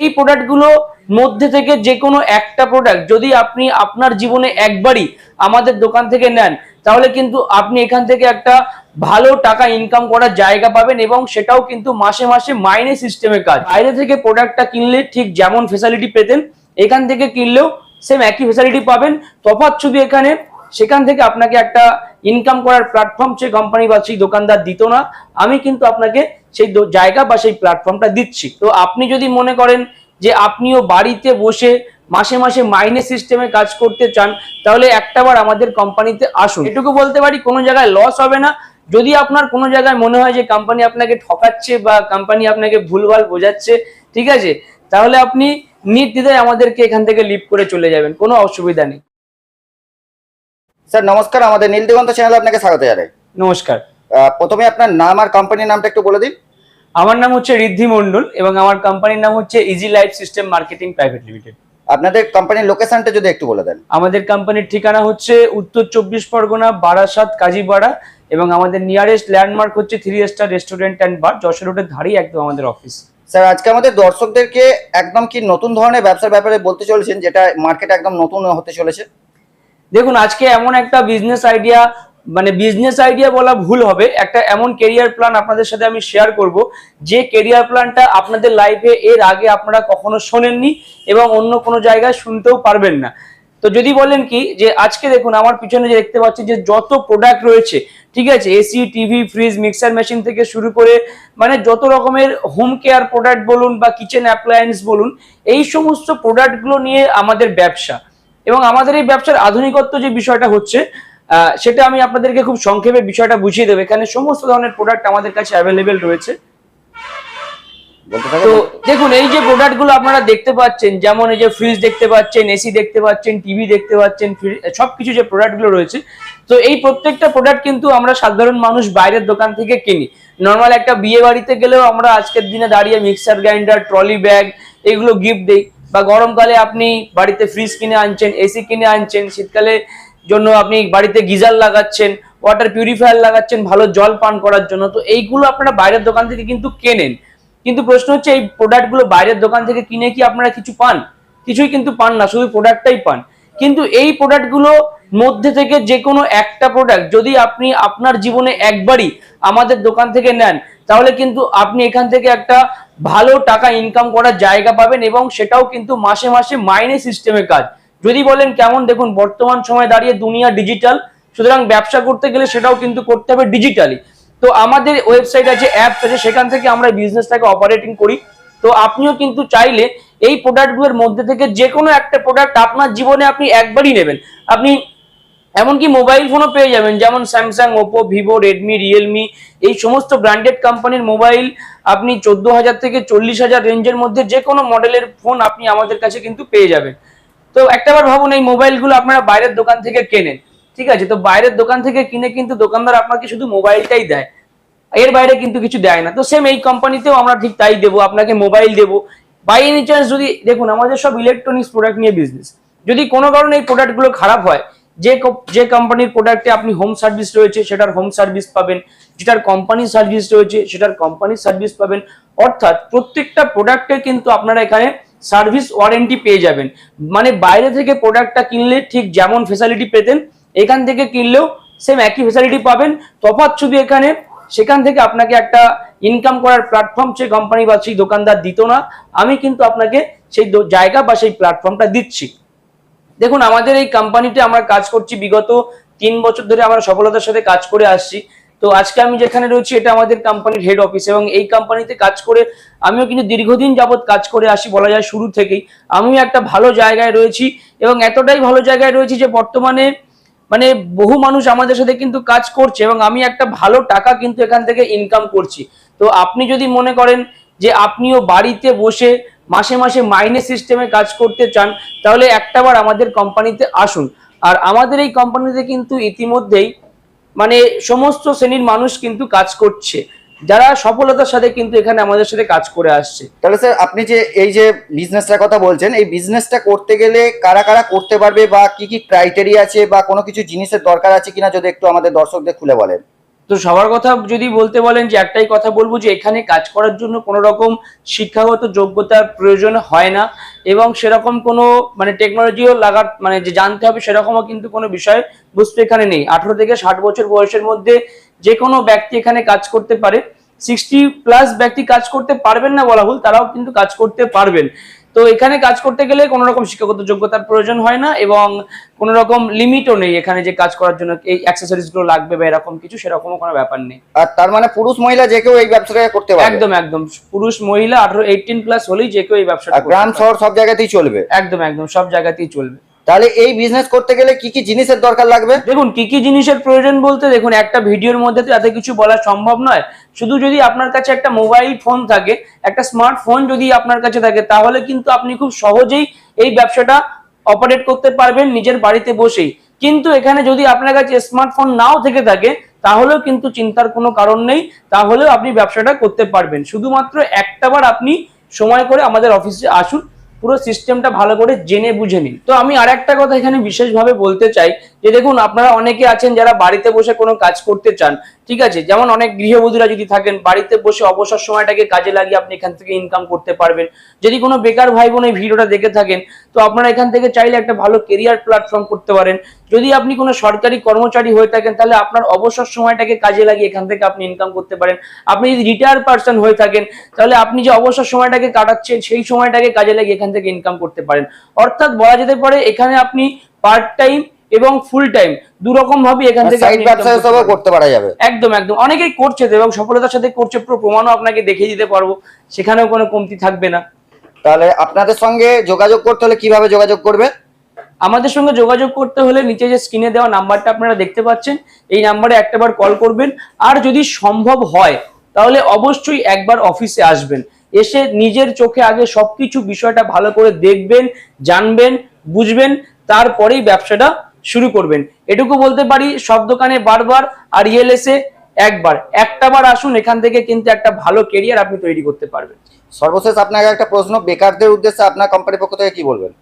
এই প্রোডাক্টগুলো মধ্যে থেকে যে কোনো একটা প্রোডাক্ট যদি আপনি আপনার জীবনে একবারই আমাদের দোকান থেকে নেন, তাহলে কিন্তু আপনি এখান থেকে একটা ভালো টাকা ইনকাম করার জায়গা পাবেন এবং সেটাও কিন্তু মাসে মাসে মাইনে সিস্টেমে কাজ। বাইরে থেকে প্রোডাক্টটা কিনলে ঠিক যেমন ফেসিলিটি পেতেন, এখান থেকে কিনলেও সেম একই ফেসিলিটি পাবেন। তফাৎ শুধু এখানে, সেখান থেকে আপনাকে একটা ইনকাম করার প্ল্যাটফর্ম সেই কোম্পানি বা সেই দোকানদার দিত না। আমি কিন্তু আপনাকে সেই জায়গা বা সেই প্ল্যাটফর্মটা দিচ্ছি। তো আপনি যদি মনে করেন যে আপনিও বাড়িতে বসে মাসে মাসে মাইনে সিস্টেমে কাজ করতে চান তাহলে একটাবার আমাদের কোম্পানিতে আসুন। এটুকু বলতে পারি কোনো জায়গায় লস হবে না। যদি আপনার কোনো জায়গায় মনে হয় যে কোম্পানি আপনাকে ঠকাচ্ছে বা কোম্পানি আপনাকে ভুলভাল বোঝাচ্ছে ঠিক আছে? তাহলে আপনি নির্দ্বিধায় আমাদেরকে এখান থেকে লিভ করে চলে যাবেন কোনো অসুবিধা নেই। স্যার নমস্কার। আমাদের নীল দিগন্ত চ্যানেলে আপনাকে স্বাগত জানাই। নমস্কার। প্রথমে আপনার নাম আর কোম্পানির নামটা একটু বলে দিন। আমার নাম হচ্ছে ঋদ্ধি মন্ডল এবং আমার কোম্পানির নাম হচ্ছে easy life system marketing private limited আপনাদের কোম্পানির লোকেশনটা যদি একটু বলে দেন। আমাদের কোম্পানির ঠিকানা হচ্ছে উত্তর চব্বিশ পরগনা বারাসাত কাজীপাড়া এবং আমাদের নিয়ারেস্ট ল্যান্ডমার্ক হচ্ছে three star restaurant and bar Jessore রোডের ধারেই একদম আমাদের অফিস স্যার আজকে আমাদের দর্শকদেরকে একদম কি নতুন ধরনের ব্যবসার ব্যাপারে বলতে চলেছেন যেটা মার্কেট একদম নতুন হতে চলেছে? দেখুন আজকে এমন একটা বিজনেস আইডিয়া মানে বিজনেস আইডিয়া বলা ভুল হবে। একটা এমন কেরিয়ার প্ল্যান আপনাদের সাথে আমি শেয়ার করব। যে কেরিয়ার প্ল্যানটা আপনাদের লাইফে এর আগে আপনারা কখনো শোনেননি এবং অন্য কোনো জায়গায় শুনতেও পারবেন না। তো যদি বলেন কি, যে আজকে দেখুন আমার পিছনে যে দেখতে পাচ্ছি যে যত প্রোডাক্ট রয়েছে, ঠিক আছে AC TV fridge mixer machine থেকে শুরু করে মানে যত রকমের হোম কেয়ার প্রোডাক্ট বলুন বা কিচেন অ্যাপ্লায়েন্স বলুন, এই সমস্ত প্রোডাক্টগুলো নিয়ে আমাদের ব্যবসা। এবং আমাদের এই ব্যবসার আধুনিকত্ব যে বিষয়টা হচ্ছে সেটা আমি আপনাদেরকে খুব সংক্ষেপে বিষয়টা বুঝিয়ে দেবো। এখানে সমস্ত ধরনের প্রোডাক্ট আমাদের কাছে অ্যাভেলেবেল রয়েছে। তো দেখুন এই যে প্রোডাক্টগুলো আপনারা দেখতে পাচ্ছেন যেমন এই যে ফ্রিজ দেখতে পাচ্ছেন এসি দেখতে পাচ্ছেন টিভি দেখতে পাচ্ছেন সবকিছু যে প্রোডাক্টগুলো রয়েছে তো এই প্রত্যেকটা প্রোডাক্ট কিন্তু আমরা সাধারণ মানুষ বাইরের দোকান থেকে কিনি। নর্মাল একটা বিয়ে বাড়িতে গেলেও আমরা আজকের দিনে দাঁড়িয়ে মিক্সার গ্রাইন্ডার ট্রলি ব্যাগ এগুলো গিফট দেই। বা গরমকালে আপনি বাড়িতে ফ্রিজ কিনে আনছেন এসি কিনে আনছেন শীতকালে জন্য আপনি বাড়িতে গিজার লাগাচ্ছেন ওয়াটার পিউরিফায়ার লাগাচ্ছেন, ভালো জল পান করার জন্য। তো এইগুলো আপনারা বাইরের দোকান থেকে কিন্তু কেনেন। কিন্তু প্রশ্ন হচ্ছে, এই প্রোডাক্টগুলো বাইরের দোকান থেকে কিনে কি আপনারা কিছু পান? কিছুই কিন্তু পান না, শুধু প্রোডাক্টটাই পান। কিন্তু এই প্রোডাক্টগুলো মধ্যে থেকে যে কোনো একটা প্রোডাক্ট যদি আপনি আপনার জীবনে একবারই আমাদের দোকান থেকে নেন, তাহলে কিন্তু আপনি এখান থেকে একটা ভালো টাকা ইনকাম করার জায়গা পাবেন এবং সেটাও কিন্তু মাসে মাসে মাইনে সিস্টেমে কাজ। যদি বলেন কেমন, দেখুন, বর্তমান সময় দাঁড়িয়ে দুনিয়া ডিজিটাল সুতরাং ব্যবসা করতে গেলে সেটাও কিন্তু করতে হবে ডিজিটালি তো আমাদের ওয়েবসাইট আছে অ্যাপ আছে, সেখান থেকে আমরা বিজনেসটাকে অপারেটিং করি। তো আপনিও কিন্তু চাইলে এই প্রোডাক্টগুলোর মধ্যে থেকে যে কোনো একটা প্রোডাক্ট আপনার জীবনে আপনি একবারই নেবেন। আপনি এমনকি মোবাইল ফোনও পেয়ে যাবেন, যেমন Samsung Oppo Vivo Redmi Realme এই সমস্ত ব্র্যান্ডেড কোম্পানির মোবাইল আপনি চোদ্দ হাজার থেকে চল্লিশ হাজার রেঞ্জের মধ্যে যে কোনো মডেলের ফোন আপনি আমাদের কাছে কিন্তু পেয়ে যাবেন। তো একটাবার ভাবুন, এই মোবাইলগুলো আপনারা বাইরের দোকান থেকে কেনেন। ঠিক আছে? তো বাইরের দোকান থেকে কিনে কিন্তু দোকানদার আপনাকে শুধু মোবাইলটাই দেয়। এর বাইরে কিন্তু কিছু দেয় না। তো সেম এই কোম্পানিতেও আমরা ঠিক তাই দেবো, আপনাকে মোবাইল দেবো। বাই এনি চান্স যদি, দেখুন, আমাদের সব ইলেকট্রনিক্স প্রোডাক্ট নিয়ে বিজনেস যদি কোনো কারণে এই প্রোডাক্টগুলো খারাপ হয়, যে যে কোম্পানির প্রোডাক্টে আপনি হোম সার্ভিস রয়েছে, সেটার হোম সার্ভিস পাবেন। যেটার কোম্পানি সার্ভিস রয়েছে, সেটার কোম্পানি সার্ভিস পাবেন। অর্থাৎ প্রত্যেকটা প্রোডাক্টে কিন্তু আপনারা এখানে সার্ভিস ওয়ারেন্টি পেয়ে যাবেন। মানে বাইরে থেকে প্রোডাক্টটা কিনলে ঠিক যেমন ফেসিলিটি পেতেন, এখান থেকে কিনলেও সেম একই ফেসিলিটি পাবেন। তফাৎ শুধু এখানে, সেখান থেকে আপনাকে একটা ইনকাম করার প্ল্যাটফর্ম সেই কোম্পানি বা সেই দোকানদার দিত না। আমি কিন্তু আপনাকে সেই জায়গা বা সেই প্ল্যাটফর্মটা দিচ্ছি। দেখুন, আমাদের এই কোম্পানিতে আমরা কাজ করছি, বিগত তিন বছর ধরে আমরা সফলতার সাথে কাজ করে আসছি। তো আজকে আমি যেখানে রয়েছি, এটা আমাদের কোম্পানির হেড অফিস এবং এই কোম্পানিতে কাজ করে আমিও কিন্তু দীর্ঘদিন যাবৎ কাজ করে আসি বলা যায় শুরু থেকেই। আমিও একটা ভালো জায়গায় রয়েছি এবং এতটাই ভালো জায়গায় রয়েছি যে বর্তমানে মানে বহু মানুষ আমাদের সাথে কিন্তু কাজ করছে এবং আমি একটা ভালো টাকা কিন্তু এখান থেকে ইনকাম করছি। তো আপনি যদি মনে করেন যে আপনিও বাড়িতে বসে মাসে মাসে মাইনে সিস্টেমে কাজ করতে চান, তাহলে একটাবার আমাদের কোম্পানিতে আসুন। আর আমাদের এই কোম্পানিতে কিন্তু ইতিমধ্যেই মানে সমস্ত শ্রেণির মানুষ কিন্তু কাজ করছে। যারা সফলতার সাথে কিন্তু এখানে আমাদের সাথে কাজ করে আসছে। তাহলে স্যার, আপনি যে এই যে বিজনেসটার কথা বলছেন, এই বিজনেসটা করতে গেলে কারা কারা করতে পারবে বা কি কি ক্রাইটেরিয়া আছে বা কোনো কিছু জিনিসের দরকার আছে কিনা যদি একটু আমাদের দর্শকদের খুলে বলেন? তো সবার কথা যদি বলতে বলেন যে একটাই কথা বলব যে এখানে কাজ করার জন্য কোনো রকম শিক্ষাগত যোগ্যতার প্রয়োজন হয় না এবং সেরকম কোনো মানে টেকনোলজিও লাগার মানে যে জানতে হবে সেরকমও কিন্তু কোনো বিষয় বুঝতে এখানে নেই। আঠারো থেকে ষাট বছর বয়সের মধ্যে যে কোনো ব্যক্তি এখানে কাজ করতে পারে। সিক্সটি প্লাস ব্যক্তি কাজ করতে পারবেন না বলা ভুল, তারাও কিন্তু কাজ করতে পারবেন। তো এখানে কাজ করতে গেলে কোনো রকম শিক্ষাগত যোগ্যতার প্রয়োজন হয় না এবং কোনো রকম লিমিটও নেই এখানে যে কাজ করার জন্য এই অ্যাক্সেসরিজগুলো লাগবে বা এরকম কিছু সেরকমও কোনো ব্যাপার নেই। আর তার মানে পুরুষ মহিলা যে কেউ এই ব্যবসাটা করতে পারে? একদম একদম। পুরুষ মহিলা আঠারো এইটিন প্লাস হলেই যে কেউ এই ব্যবসাটা গ্রাম শহর সব জায়গাতেই চলবে? একদম একদম। সব জায়গাতেই চলবে। তাহলে এই বিজনেস করতে গেলে কি কি জিনিসের দরকার লাগবে? দেখুন, কি কি জিনিসের প্রয়োজন বলতে, দেখুন, একটা ভিডিওর মধ্যে তো এত কিছু বলা সম্ভব নয়। শুধু যদি আপনার কাছে একটা মোবাইল ফোন থাকে, একটা স্মার্টফোন যদি আপনার কাছে থাকে, তাহলে কিন্তু আপনি খুব সহজেই এই ব্যবসাটা অপারেট করতে পারবেন নিজের বাড়িতে বসেই। কিন্তু এখানে যদি আপনার কাছে স্মার্টফোন নাও থেকে থাকে, তাহলেও কিন্তু চিন্তার কোনো কারণ নেই, তাহলেও আপনি ব্যবসাটা করতে পারবেন। শুধুমাত্র একটাবার আপনি সময় করে আমাদের অফিসে আসুন পুরো সিস্টেমটা ভালো করে জেনে বুঝে নিন। তো আমি আর একটা কথা এখানে বিশেষভাবে বলতে চাই যে দেখুন, আপনারা অনেকে আছেন যারা বাড়িতে বসে কোনো কাজ করতে চান, ঠিক আছে? যেমন অনেক গৃহবধূরা যদি থাকেন, বাড়িতে বসে অবসর সময়টাকে কাজে লাগিয়ে আপনি এখান থেকে ইনকাম করতে পারবেন। যদি কোনো বেকার ভাই বোন এই ভিডিওটা দেখে থাকেন, তো আপনারা এখান থেকে চাইলে একটা ভালো কেরিয়ার প্ল্যাটফর্ম করতে পারেন। যদি আপনি কোনো সরকারি কর্মচারী হয়ে থাকেন তাহলে আপনার অবসর সময়টাকে কাজে লাগিয়ে এখান থেকে আপনি ইনকাম করতে পারেন। আপনি যদি রিটায়ার পার্সন হয়ে থাকেন তাহলে আপনি যে অবসর সময়টাকে কাটাচ্ছেন সেই সময়টাকে কাজে লাগিয়ে এখান থেকে ইনকাম করতে পারেন। অর্থাৎ বলা যেতে পারে এখানে আপনি পার্ট টাইম এবং ফুল টাইম দু রকম ভাবে এখান থেকে সাইড ব্যবসা করতে হিসেবে করতে পারা যাবে। একদম একদম। অনেকেই করছে তো এবং সফলতার সাথে করছে পুরো প্রমাণও আপনাকে দেখিয়ে দিতে পারব। সেখানেও কোনো কমতি থাকবে না। তাহলে আপনাদের সঙ্গে যোগাযোগ করতে হলে কীভাবে যোগাযোগ করবে? আমাদের সঙ্গে যোগাযোগ করতে হলে নিচে যে স্ক্রিনে দেওয়া নাম্বারটা আপনারা দেখতে পাচ্ছেন, এই নাম্বারে একটাবার কল করবেন। আর যদি সম্ভব হয়, তাহলে অবশ্যই একবার অফিসে আসবেন। এসে নিজের চোখে আগে সবকিছু বিষয়টা ভালো করে দেখবেন, জানবেন, বুঝবেন, তারপরেই ব্যবসাটা শুরু করবেন। এটুকু বলতে পারি, সব দোকানে বারবার আর ইএলএসে একবার, একটাবার আসুন, এখান থেকে কিন্তু একটা ভালো কেরিয়ার আপনি তৈরি করতে পারবেন। সর্বশেষ আপনাকে একটা প্রশ্ন, বেকারদের উদ্দেশ্যে আপনার কোম্পানির পক্ষ থেকে কি বলবেন?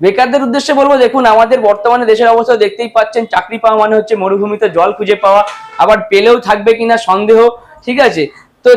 বেকারদের উদ্দেশ্যে বলব, দেখুন, আমাদের বর্তমানে দেশের অবস্থা দেখতেই পাচ্ছেন, চাকরি পাওয়া মানে হচ্ছে মরুভূমিতে জল খুঁজে পাওয়া, আবার পেলেও থাকবে কিনা সন্দেহ, ঠিক আছে? তো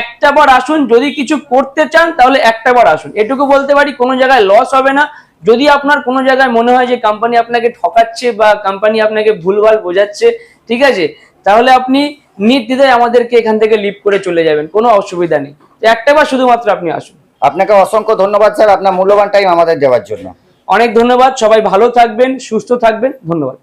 একটা বার আসুন, যদি কিছু করতে চান, তাহলে একটা বার আসুন। এটুকু বলতে পারি, কোনো জায়গায় লস হবে না। যদি আপনার কোনো জায়গায় মনে হয় যে কোম্পানি আপনাকে ঠকাচ্ছে বা কোম্পানি আপনাকে ভুলভাল বোঝাচ্ছে, ঠিক আছে? তাহলে আপনি নির্দ্বিধায় আমাদেরকে এখান থেকে লিভ করে চলে যাবেন, কোনো অসুবিধা নেই। একটা বার শুধুমাত্র আপনি আসুন। আপনাকে অসংখ্য ধন্যবাদ, স্যার। আপনার মূল্যবান টাইম আমাদের দেওয়ার জন্য। অনেক ধন্যবাদ সবাই ভালো থাকবেন সুস্থ থাকবেন ধন্যবাদ।